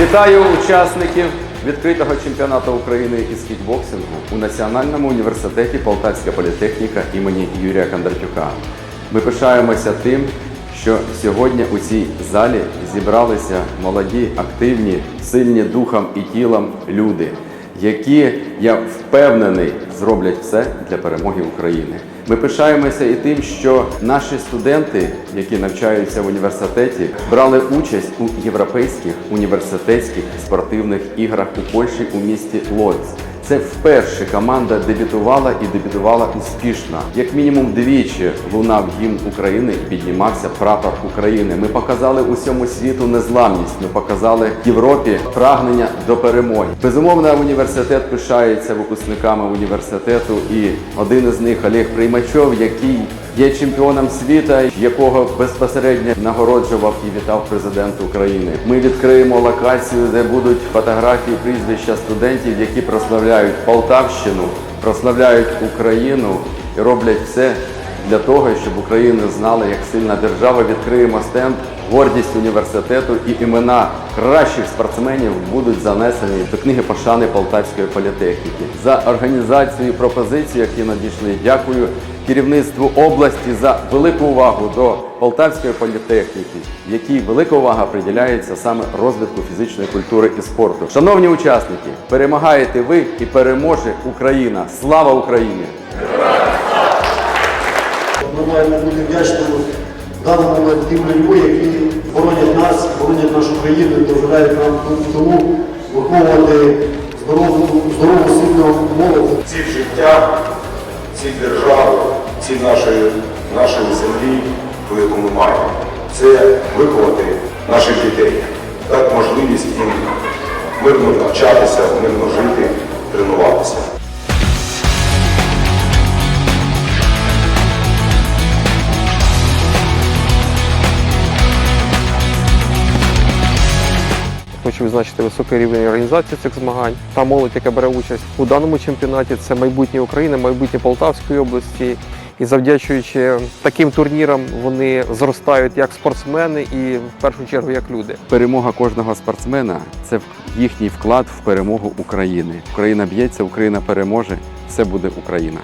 Вітаю учасників відкритого чемпіонату України із кікбоксингу у Національному університеті Полтавська політехніка імені Юрія Кондратюка. Ми пишаємося тим, що сьогодні у цій залі зібралися молоді, активні, сильні духом і тілом люди, які, я впевнений, зроблять все для перемоги України. Ми пишаємося і тим, що наші студенти, які навчаються в університеті, брали участь у європейських університетських спортивних іграх у Польщі у місті Лодз. Це вперше команда дебютувала і дебютувала успішно. Як мінімум двічі лунав гімн України і піднімався прапор України. Ми показали усьому світу незламність. Ми показали Європі прагнення до перемоги. Безумовно, університет пишається випускниками університету, і один із них Олег Приймачов, який є чемпіоном світа, якого безпосередньо нагороджував і вітав президент України. Ми відкриємо локацію, де будуть фотографії прізвища студентів, які прославляють Полтавщину, прославляють Україну і роблять все для того, щоб Україну знали як сильна держава. Відкриємо стенд. Гордість університету і імена кращих спортсменів будуть занесені до книги пошани Полтавської політехніки. За організацію і пропозиції, які надійшли, дякую керівництву області за велику увагу до Полтавської політехніки, якій велика увага приділяється саме розвитку фізичної культури і спорту. Шановні учасники, перемагаєте ви і переможе Україна! Слава Україні! Ми маємо бути вдячними даному момент тим людьми, які боронять нас, боронять нашу країну дозволяють нам тому виховувати здорову, здорову сильну молодь. ціль життя, ціль держави, ціль нашої, нашої землі, ту, яку ми маємо. Це виховати наших дітей, дати можливість їм мирно навчатися, мирно жити, тренуватися. Хочу відзначити високий рівень організації цих змагань. Та молодь, яка бере участь у даному чемпіонаті, це майбутнє України, майбутнє Полтавської області. І завдячуючи таким турнірам, вони зростають як спортсмени і в першу чергу як люди. Перемога кожного спортсмена це їхній вклад в перемогу України. Україна б'ється, Україна переможе. Все буде Україна.